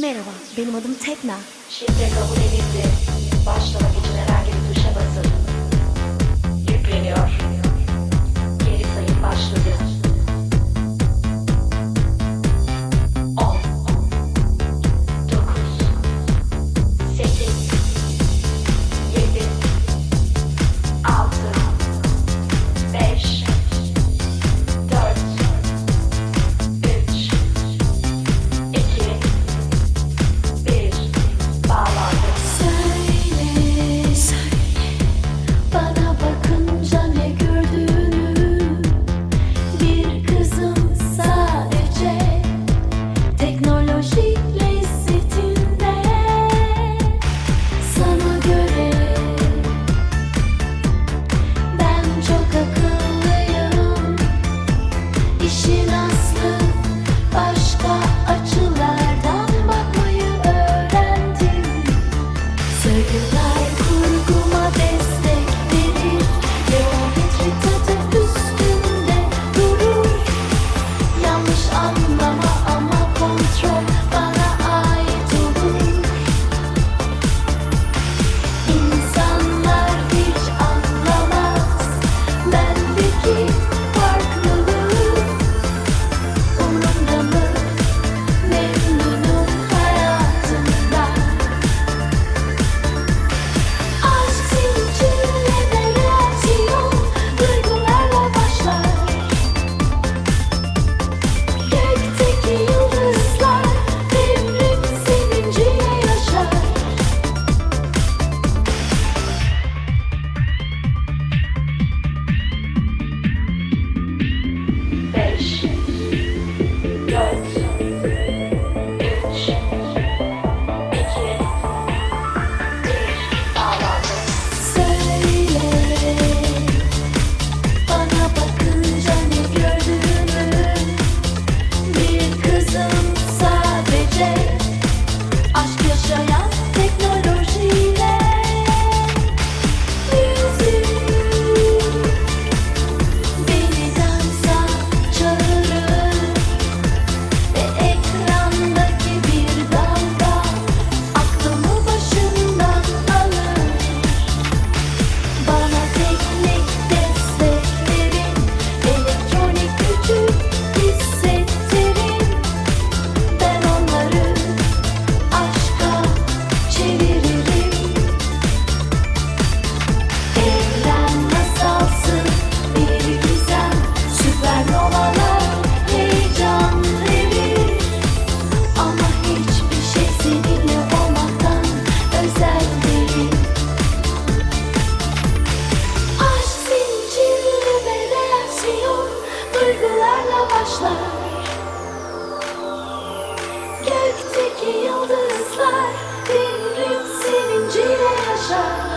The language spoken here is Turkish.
Merhaba, benim adım Tekna. Şifre kabul edildi. Başlangıç merak işin aslı başka açılardan bakmayı öğrendim. Sarılar 这样你的眼神